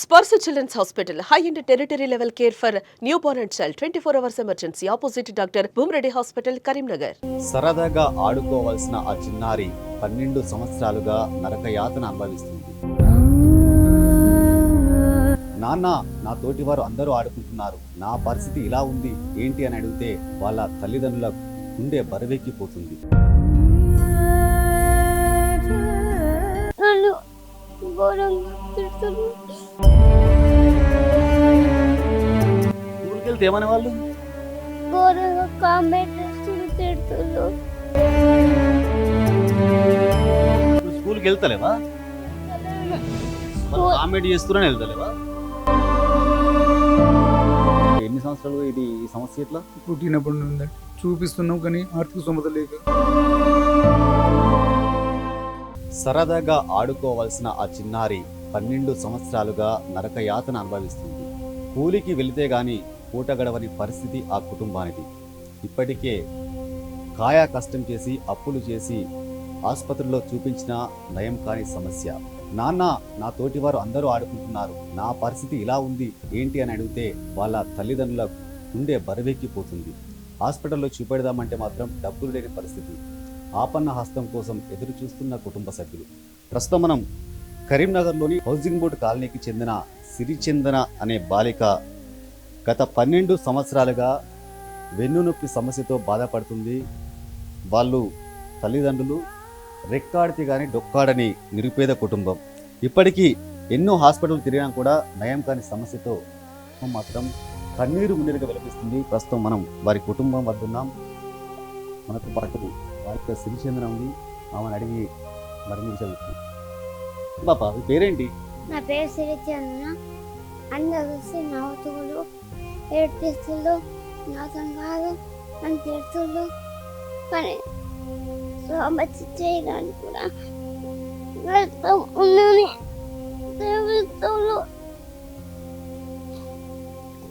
Sparsha children's hospital high end tertiary level care for newborn and child twenty four hours emergency opposite doctor Bhumareddy hospital Karimnagar సరదాగా ఆడుకోవాల్సిన ఆ చిన్నారి పన్నెండు సంవత్సరాలుగా నరకయాతన అనుభవిస్తుంది. నాన్న నా తోటి వారు అందరూ ఆడుకుంటున్నారు. నా పరిస్థితి ఇలా ఉంది. ఏంటి అని అడిగితే వాళ్ళ తల్లిదండ్రుల గుండె బరువెక్కిపోతుంది. ఘోరంగా తిడుతున్నారు స్కూల్కి వెళ్తే ఏమనే వాళ్ళు ఘోరంగా కామెంట్ చేస్తున్నారు తిడుతున్నారు ఇప్పుడు స్కూల్కి వెళ్తలేవా కామెడీ చేస్తున్నారని వెళ్తలేవా? ఎన్ని సంవత్సరాలు ఇది ఈ సమస్య ఎట్లా? పుట్టినప్పటి నుండి చూపిస్తున్నాం కానీ ఆర్థిక స్తోమత లేక. సరదాగా ఆడుకోవాల్సిన ఆ చిన్నారి పన్నెండు సంవత్సరాలుగా నరకయాతన అనుభవిస్తుంది. కూలికి వెళితే గాని పూట గడవని పరిస్థితి ఆ కుటుంబానిది. ఇప్పటికే కాయా కష్టం చేసి అప్పులు చేసి ఆసుపత్రిలో చూపించిన నయం కాని సమస్య. నాన్న నా తోటివారు అందరూ ఆడుకుంటున్నారు. నా పరిస్థితి ఇలా ఉంది. ఏంటి అని అడిగితే వాళ్ళ తల్లిదండ్రుల గుండె బరువెక్కిపోతుంది. హాస్పిటల్లో చూపెడదామంటే మాత్రం డబ్బులు లేని పరిస్థితి. ఆపన్న హస్తం కోసం ఎదురు చూస్తున్న కుటుంబ సభ్యులు. ప్రస్తుతం మనం కరీంనగర్లోని హౌసింగ్ బోర్డు కాలనీకి చెందిన సిరిచందన అనే బాలిక గత పన్నెండు సంవత్సరాలుగా వెన్నునొప్పి సమస్యతో బాధపడుతుంది. వాళ్ళు తల్లిదండ్రులు రెక్కాడితే కానీ డొక్కాడని నిరుపేద కుటుంబం. ఇప్పటికీ ఎన్నో హాస్పిటల్ తిరిగినా కూడా నయం కాని సమస్యతో మాత్రం కన్నీరు మున్నీరుగా విలపిస్తుంది. ప్రస్తుతం మనం వారి కుటుంబం వద్దున్నాం మనతో మనకు పాటు వారి యొక్క సిరిచందన ఉంది ఆమెను అడిగి తెలుసుకుందాం. పాప మీ పేరేంటి? నా పేరు సిరిచంద్ర అందరూ చూసి నవ్వుతులు ఏడ్పిస్తులు నాతం కాదు అని తిడుతులు కానీ సోమతి చేయడానికి కూడా వెళ్తూ ఉన్నాను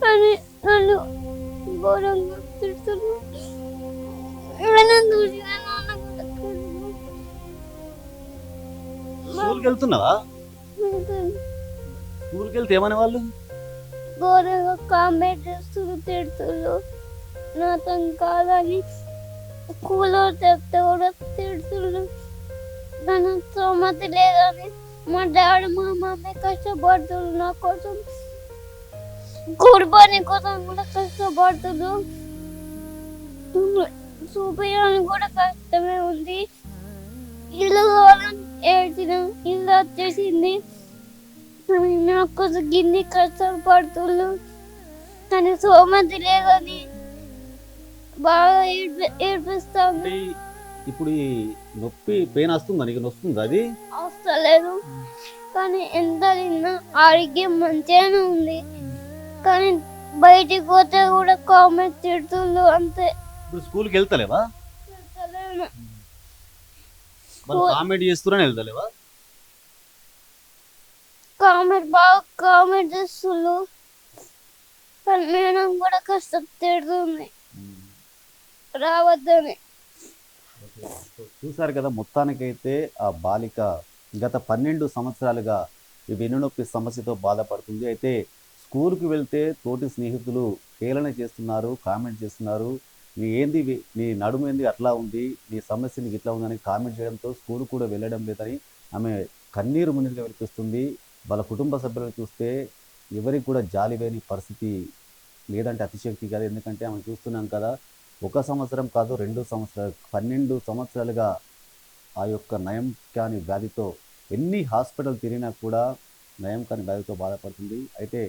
కానీ నన్ను ఘోరంగా తిడుతులు స్కూల్కి వెళ్తున్నావా స్కూల్కి వెళ్తే ఏమనే వాళ్ళు? ఘోరంగా కామెంట్ చేస్తున్నారు తిడుతున్నారు నాతో కాదని స్కూల్లో చెప్తే కూడా తిడుతున్నారు నన్ను సోమతి లేదని మా డాడీ మా మమ్మీ కష్టపడుతున్నారు నా కోసం కోసం కూడా కష్టపడుతున్నారు చూపించడానికి కూడా కష్టమే ఉంది. కావాలని ఏడ్చిన ఇల్లు వచ్చేసింది అని నా కోసం గిన్ని కష్టపడుతుళ్ళు కానీ సోమతి లేదని బాగా ఏడ్పి ఏడ్పిస్తాను ఇప్పుడు ఈ నొప్పి పెయిన్ వస్తుందా నీకు వస్తుందా అది అవసరం కానీ ఎంత తిన్నా ఆరోగ్యం మంచిగానే ఉంది కానీ బయటికి పోతే కూడా కామెంట్ తిడుతుండ్రు అంతే ఇప్పుడు స్కూల్కి వెళ్తలేవా కామెడీ చేస్తున్నారని వెళ్తలేవా? కామెంట్ బాగా కామెంట్ కానీ మేడం కూడా కష్టం తిడుతుంది రావద్దని. చూసారు కదా మొత్తానికైతే ఆ బాలిక గత పన్నెండు సంవత్సరాలుగా ఈ వెన్నునొప్పి సమస్యతో బాధపడుతుంది. అయితే స్కూల్కి వెళ్తే తోటి స్నేహితులు హేళన చేస్తున్నారు కామెంట్ చేస్తున్నారు. నీ ఏంది నీ నడుము ఏంది అట్లా ఉంది? నీ సమస్య నీకు ఇట్లా ఉందని కామెంట్ చేయడంతో స్కూల్ కూడా వెళ్ళడం లేదని ఆమె కన్నీరు మున్నీరుగా వినిపిస్తుంది. వాళ్ళ కుటుంబ సభ్యులను చూస్తే ఎవరికి కూడా జాలి వేని పరిస్థితి లేదంటే అతిశక్తి కాదు. ఎందుకంటే ఆమె చూస్తున్నాం కదా ఒక సంవత్సరం కాదు రెండు సంవత్సరాలు పన్నెండు సంవత్సరాలుగా ఆ యొక్క నయం కాని వ్యాధితో ఎన్ని హాస్పిటల్ తిరిగినా కూడా నయం కాని వ్యాధితో బాధపడుతుంది. అయితే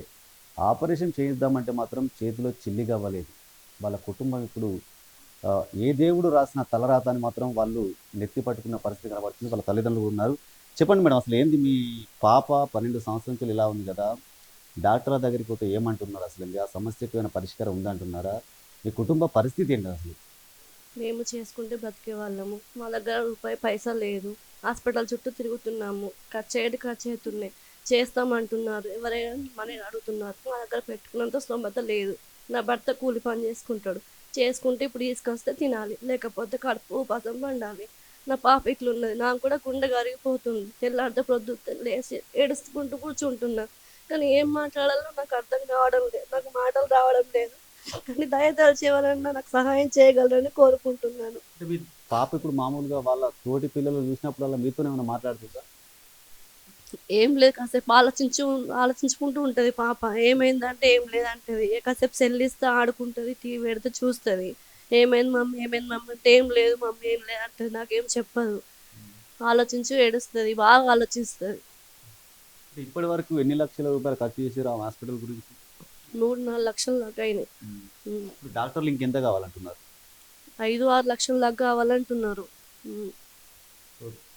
ఆపరేషన్ చేయిద్దామంటే మాత్రం చేతిలో చిల్లిగా అవ్వలేదు. వాళ్ళ కుటుంబం ఇప్పుడు ఏ దేవుడు రాసిన తలరాత అని మాత్రం వాళ్ళు నెత్తి పట్టుకున్న పరిస్థితి కనబడుతుంది. వాళ్ళ తల్లిదండ్రులు ఉన్నారు. చెప్పండి మేడం అసలు ఏంది మీ పాప పన్నెండు సంవత్సరం నుంచి ఇలా ఉంది కదా? డాక్టర్ దగ్గరికి పోతే ఏమంటున్నారు అసలు ఆ సమస్యకు ఏమైనా పరిష్కారం ఉందంటున్నారా మీ కుటుంబ పరిస్థితి ఏంటి అసలు? మేము చేసుకుంటే బ్రతికే వాళ్ళము. మా దగ్గర రూపాయి పైసా లేదు. హాస్పిటల్ చుట్టూ తిరుగుతున్నాము. ఖర్చు అయ్యేది ఖర్చు అవుతున్నాయి చేస్తామంటున్నారు. ఎవరైనా మనీ అడుగుతున్నారు. మా దగ్గర పెట్టుకున్నంత స్తోమత లేదు. నా భర్త కూలి పని చేసుకుంటాడు. చేసుకుంటే ఇప్పుడు తీసుకొస్తే తినాలి. లేకపోతే కడుపు ఉపాసం పండాలి నా పాప ఇట్లున్నది. నాకు కూడా గుండె కరిగిపోతుంది. తెల్లారితే ప్రొద్దు లేచి ఏడుచుకుంటూ కూర్చుంటున్నా. కానీ ఏం మాట్లాడాలో నాకు అర్థం కావడం లేదు. నాకు మాటలు రావడం లేదు. కానీ దయదలిచి ఎవరన్నా నాకు సహాయం చేయగలరని కోరుకుంటున్నాను. పాప ఇప్పుడు మామూలుగా వాళ్ళ తోటి పిల్లలు చూసినప్పుడల్లా మీతోనే ఏమైనా మాట్లాడుతుందా? ఏం లేదు కాసేపు ఆలోచించు ఆలోచించుకుంటూ ఉంటుంది పాప. ఏమైందంటే ఏం లేదంటది. కాసేపు సెల్ ఇస్తే ఆడుకుంటుంది టీవీ పెడితే చూస్తుంది. ఏమైంది మమ్మీ ఏమైంది మమ్మీ అంటే ఏం లేదు మమ్మీ ఏం లేదు అంటది. నాకేం చెప్పదు. ఆలోచించి ఏడుస్తుంది బాగా ఆలోచిస్తుంది. ఇప్పటి వరకు ఎన్ని లక్షల రూపాయలు ఖర్చు చేసారు ఆ హాస్పిటల్ గురించి? మూడు నాలుగు లక్షల దాకా అయినాయి. డాక్టర్లు ఇంకెంత కావాలంటున్నారు? ఐదు ఆరు లక్షల దాకా కావాలంటున్నారు.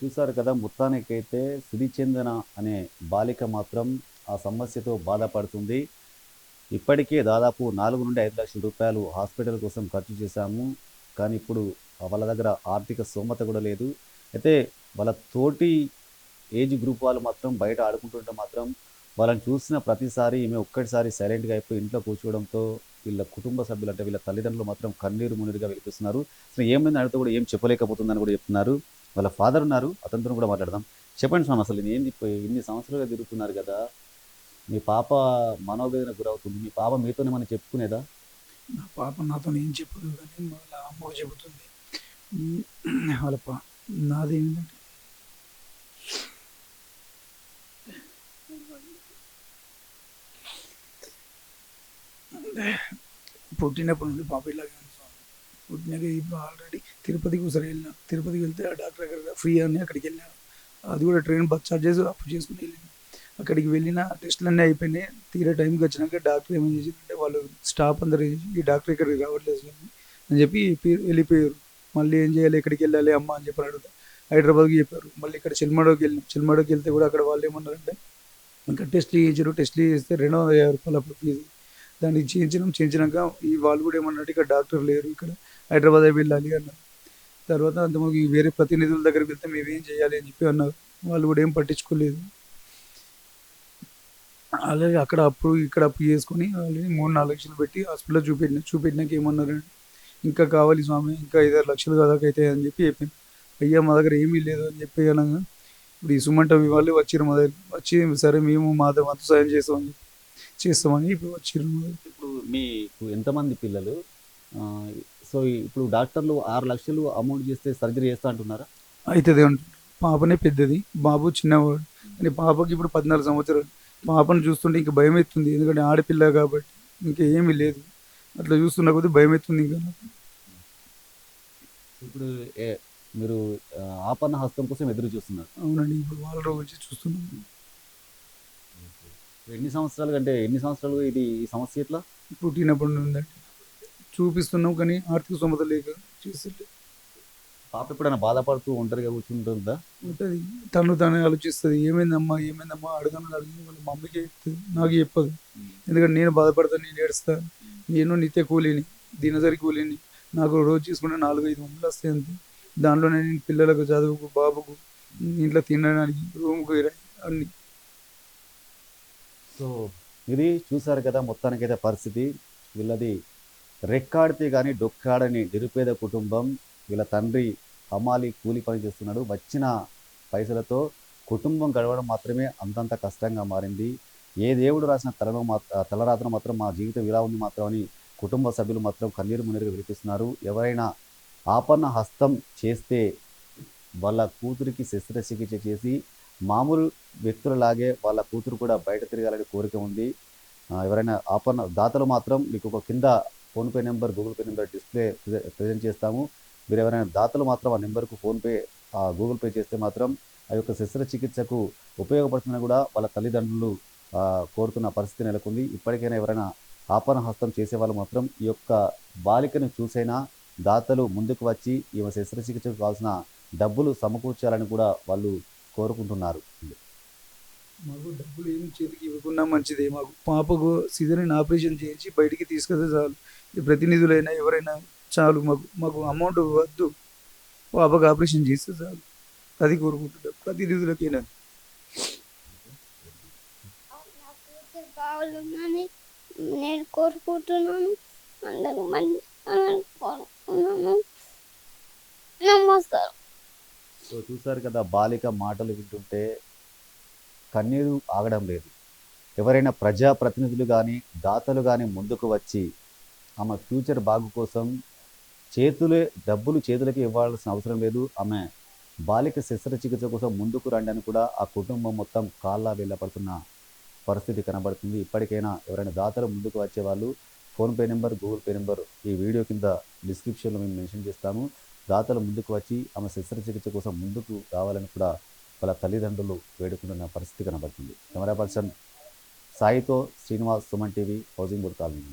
చూశారు కదా చూసారు కదా మొత్తానికైతే సిరిచందన అనే బాలిక మాత్రం ఆ సమస్యతో బాధపడుతుంది. ఇప్పటికే దాదాపు నాలుగు నుండి ఐదు లక్షల రూపాయలు హాస్పిటల్ కోసం ఖర్చు చేశాము. కానీ ఇప్పుడు వాళ్ళ దగ్గర ఆర్థిక స్తోమత కూడా లేదు. అయితే వాళ్ళ తోటి ఏజ్ గ్రూప్ వాళ్ళు మాత్రం బయట ఆడుకుంటుంటే మాత్రం వాళ్ళని చూసిన ప్రతిసారి ఈమె ఒక్కటిసారి సైలెంట్గా అయిపోయి ఇంట్లో కూర్చోవడంతో వీళ్ళ కుటుంబ సభ్యులు అంటే వీళ్ళ తల్లిదండ్రులు మాత్రం కన్నీరు మున్నీరుగా వెలిపిస్తున్నారు అసలు ఏమైంది అడిగితే కూడా ఏం చెప్పలేకపోతుందని కూడా చెప్తున్నారు. వాళ్ళ ఫాదర్ ఉన్నారు అతనితో కూడా మాట్లాడదాం. చెప్పండి స్వామి అసలు ఏంది ఇప్పుడు ఇన్ని సంవత్సరాలుగా తిరుగుతున్నారు కదా మీ పాప మనోవేదన గురవుతుంది మీ పాప మీతోనే మనం చెప్పుకునేదా? నా పాప నాతో ఏం చెప్పదు కానీ వాళ్ళ అమ్మకు చెబుతుంది. వాళ్ళ పా నాది ఏంటంటే పుట్టినప్పటి నుండి పాప ఇలాగే పుట్టినాక ఇప్పుడు ఆల్రెడీ తిరుపతికి ఒకసారి వెళ్ళినా. తిరుపతికి వెళ్తే ఆ డాక్టర్ దగ్గర ఫ్రీ అని అక్కడికి వెళ్ళాను. అది కూడా ట్రైన్ బస్ చార్జెస్ అప్పు చేసుకుని వెళ్ళిన. అక్కడికి వెళ్ళిన టెస్టులు అన్నీ అయిపోయినాయి. తీరే టైంకి వచ్చినాక డాక్టర్ ఏమని చేసిందంటే వాళ్ళు స్టాఫ్ అందరూ ఈ డాక్టర్ ఇక్కడికి రావట్లేదు అని చెప్పి వెళ్ళిపోయారు. మళ్ళీ ఏం చేయాలి ఎక్కడికి వెళ్ళాలి అమ్మ అని చెప్పి అడుగుతా. హైదరాబాద్కి చెప్పారు. మళ్ళీ ఇక్కడ చిల్మడోకి వెళ్ళినాం. చిల్మడోకి వెళ్తే కూడా అక్కడ వాళ్ళు ఏమన్నారంటే ఇంకా టెస్ట్లు చేయించారు. టెస్ట్లు చేస్తే రెండు వందల యాభై రూపాయలు అప్పుడు ఫీజు. దానికి చేయించినాం చేయించినాక ఈ వాళ్ళు కూడా ఏమన్నట్టు ఇక్కడ డాక్టర్ లేరు ఇక్కడ హైదరాబాద్ వెళ్ళాలి అన్నారు. తర్వాత అంత వేరే ప్రతినిధుల దగ్గరికి వెళ్తే మేము ఏం చేయాలి అని చెప్పి అన్నారు. వాళ్ళు కూడా ఏం పట్టించుకోలేదు. అలాగే అక్కడ అప్పు ఇక్కడ అప్పు చేసుకొని ఆల్రెడీ మూడు నాలుగు లక్షలు పెట్టి హాస్పిటల్లో చూపెట్టిన చూపెట్టినాక ఏమన్నారు? ఇంకా కావాలి స్వామి ఇంకా ఐదారు లక్షలు దాకా అవుతాయి అని చెప్పి చెప్పాను. అయ్యా మా దగ్గర ఏమీ లేదు అని చెప్పి అనగా ఇప్పుడు ఈ సుమంట వాళ్ళు వచ్చిర్రు మా దగ్గర వచ్చి సరే మేము మా దగ్గర సాయం చేస్తామని చెప్పి చేస్తామని ఇప్పుడు దగ్గర ఇప్పుడు మీకు ఎంతమంది పిల్లలు? సో ఇప్పుడు డాక్టర్లు ఆరు లక్షలు అమౌంట్ చేస్తే సర్జరీ చేస్తా అంటున్నారా? అవుతుంది పాపనే పెద్దది. బాబు చిన్నవాడు. కానీ పాపకి ఇప్పుడు పద్నాలుగు సంవత్సరాలు. పాపను చూస్తుంటే ఇంకా భయం ఎత్తుంది ఎందుకంటే ఆడపిల్ల కాబట్టి ఇంకా ఏమీ లేదు. అట్లా చూస్తున్న కొద్దీ భయం ఎత్తుంది ఇంకా. ఇప్పుడు మీరు ఆపన్న హస్తం కోసం ఎదురు చూస్తున్నారు. అవునండి. ఇప్పుడు వాళ్ళ రోజు వచ్చి చూస్తున్నాం. ఎన్ని సంవత్సరాలు అంటే ఎన్ని సంవత్సరాలు ఇది ఈ సమస్య ఇట్లా పుట్టినప్పటి నుండి ఉందండి చూపిస్తున్నాం కానీ ఆర్థిక స్తోమత లేక చేస్తుంటే. పాప ఎప్పుడైనా బాధపడుతూ ఒంటరిగా కూర్చుంటుందా? ఉంటుంది. తను తనే ఆలోచిస్తుంది ఏమైందమ్మా ఏమైందమ్మా? అడగను అడిగి వాళ్ళ మమ్మీకి చెప్తుంది నాకు చెప్పదు. ఎందుకంటే నేను బాధపడతాను నేను ఏడుస్తాను నేను నిత్య కూలీని దినసరి కూలీని. నాకు రోజు తీసుకుంటే నాలుగు ఐదు వందలు వస్తాయి అంతే. దాంట్లోనే నేను పిల్లలకు చదువుకు బాబుకు ఇంట్లో తినడానికి రూమ్కు అన్ని. సో ఇది చూసారు కదా మొత్తానికైతే పరిస్థితి. వీళ్ళది రెక్కాడితే కానీ డొక్కాడని నిరుపేద కుటుంబం వీళ్ళ తండ్రి హమాలి కూలి పని చేస్తున్నాడు. వచ్చిన పైసలతో కుటుంబం గడవడం మాత్రమే అంతంత కష్టంగా మారింది. ఏ దేవుడు రాసిన తలను మాత్ర తలరాత్రం మాత్రం మా జీవితం ఇలా ఉంది మాత్రం అని కుటుంబ సభ్యులు మాత్రం కన్నీరు మున్నీరుగా వినిపిస్తున్నారు. ఎవరైనా ఆపన్న హస్తం చేస్తే వాళ్ళ కూతురికి శస్త్రచికిత్స చేసి మామూలు వ్యక్తులలాగే వాళ్ళ కూతురు కూడా బయట తిరగాలని కోరిక ఉంది. ఎవరైనా ఆపన్న దాతలు మాత్రం మీకు ఒక కింద PhonePe number Google Pay number display present చేస్తాము. మీరు ఎవరైనా దాతలు మాత్రం ఆ నెంబర్కు ఫోన్పే గూగుల్ పే చేస్తే మాత్రం ఆ యొక్క శస్త్రచికిత్సకు ఉపయోగపడుతుందని కూడా వాళ్ళ తల్లిదండ్రులు కోరుతున్న పరిస్థితి నెలకొంది. ఇప్పటికైనా ఎవరైనా ఆపన్న హస్తం చేసే వాళ్ళు మాత్రం ఈ యొక్క బాలికను చూసైనా దాతలు ముందుకు వచ్చి ఈమె శస్త్రచికిత్సకు కావాల్సిన డబ్బులు సమకూర్చాలని కూడా వాళ్ళు కోరుకుంటున్నారు. మాకు డబ్బులు ఏం చేతికి ఇవ్వకుండా మంచిదే. మాకు పాపకు సిజరీన్ ఆపరేషన్ చేయించి బయటికి తీసుకొస్తే చాలు. ఈ ప్రతినిధులైనా ఎవరైనా చాలు. మాకు మాకు అమౌంట్ వద్దు. పాపకు ఆపరేషన్ చేస్తే చాలు. అది కోరుకుంటున్నాం. ప్రతినిధులకైనా. నేను కోరుకుంటున్నాను. అందరూ మంచి కోరుకుంటున్నాను నమస్కారం. సో చూసారు కదా బాలిక మాటలు వింటుంటే కన్నీరు ఆగడం లేదు. ఎవరైనా ప్రజాప్రతినిధులు కానీ దాతలు కానీ ముందుకు వచ్చి ఆమె ఫ్యూచర్ బాగు కోసం చేతులే డబ్బులు చేతులకి ఇవ్వాల్సిన అవసరం లేదు. ఆమె బాలిక శస్త్రచికిత్స కోసం ముందుకు రండి అని కూడా ఆ కుటుంబం మొత్తం కాళ్ళ వెళ్ళపడుతున్న పరిస్థితి కనబడుతుంది. ఇప్పటికైనా ఎవరైనా దాతలు ముందుకు వచ్చే వాళ్ళు PhonePe number Google Pay number ఈ వీడియో కింద డిస్క్రిప్షన్లో మేము మెన్షన్ చేస్తాము. దాతలు ముందుకు వచ్చి ఆమె శస్త్రచికిత్స కోసం ముందుకు రావాలని కూడా వాళ్ళ తల్లిదండ్రులు వేడుకుంటున్న పరిస్థితి కనబడుతుంది. Camera person సాయితో Srinivas Suman TV housing board colony